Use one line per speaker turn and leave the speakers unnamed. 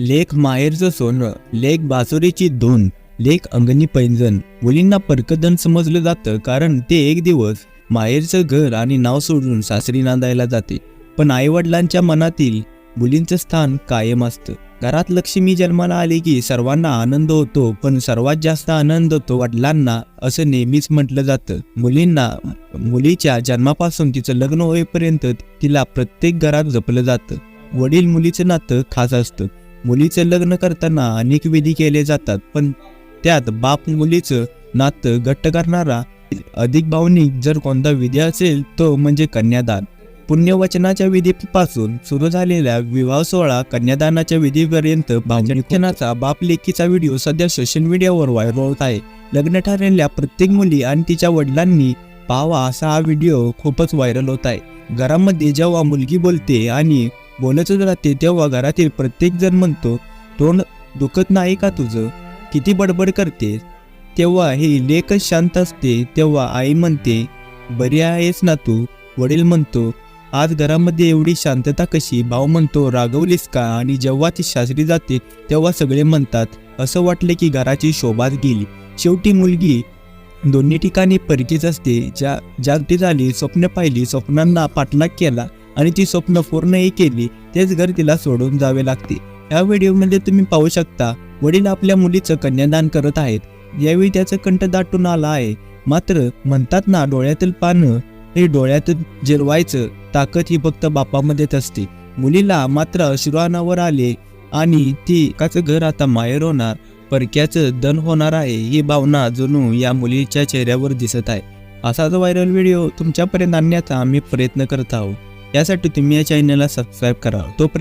लेख माहेरचं सोनं लेख बासुरीची धून लेख अंगणी पैंजण. मुलींना परकदन समजलं जातं कारण ते एक दिवस माहेरचं घर आणि नाव सोडून सासरी नांदायला जाते. पण आईवडिलांच्या मनातील मुलींचं स्थान कायम असतं. घरात लक्ष्मी जन्माला आली की सर्वांना आनंद होतो पण सर्वात जास्त आनंद होतो वडिलांना असं नेहमीच म्हटलं जातं. मुलींना मुलीच्या जन्मापासून तिचं लग्न होईपर्यंत तिला प्रत्येक घरात जपलं जातं. वडील मुलीचं नातं खास असतं. मुलीचं लग्न करताना अनेक विधी केले जातात पण त्यात बाप मुलीचं नातं घट्ट करणारा अधिक भावनिक जर कोणता विधी असेल तो म्हणजे कन्यादान. पुण्यवचनाच्या विधीपासून सुरू झालेल्या विवाह सोहळा कन्यादानाच्या विधीपर्यंत भावनिकनाचा बाप लेकीचा व्हिडिओ सध्या सोशल मीडियावर व्हायरल होत आहे. लग्न ठरलेल्या प्रत्येक मुली आणि तिच्या वडिलांनी पाहावा असा हा व्हिडिओ खूपच व्हायरल होत आहे. घरामध्ये जेव्हा मुलगी बोलते आणि बोलतच राहते तेव्हा घरातील प्रत्येक जण म्हणतो तोंड दुखत नाही का तुझं? किती बडबड करते तेव्हा हे लेखच शांत असते. तेव्हा आई म्हणते बरी आहेस ना तू? वडील म्हणतो आज घरामध्ये एवढी शांतता कशी? भाऊ म्हणतो रागवलीस का? आणि जेव्हा ती सासरी जाते तेव्हा सगळे म्हणतात असं वाटले की घराची शोभाच गेली. शेवटी मुलगी दोन्ही ठिकाणी परकीच असते. ज्या जागती झाली स्वप्न पाहिली स्वप्नांना पाठलाग केला आणि ती स्वप्न पूर्णही केली. तेच घर तिला सोडून जावे लागते. या व्हिडिओमध्ये तुम्ही पाहू शकता वडील आपल्या मुलीचं कन्यादान करत आहेत. यावेळी त्याचं कंठ दाटून आला आहे. मात्र म्हणतात ना डोळ्यातील पानं हे डोळ्यातून जिरवायचं ताकद ही फक्त बापामध्येच असते. मुलीला मात्र अश्रुआनावर आले आणि ती एकाचं घर आता माहेर होणार परक्याचं दन होणार आहे ही भावना जणू या मुलीच्या चेहऱ्यावर दिसत आहे. असाच व्हायरल व्हिडिओ तुमच्यापर्यंत आणण्याचा आम्ही प्रयत्न करत आहोत. यासाठी तुम्ही या चॅनलला सबस्क्राईब करा. तोपर्यंत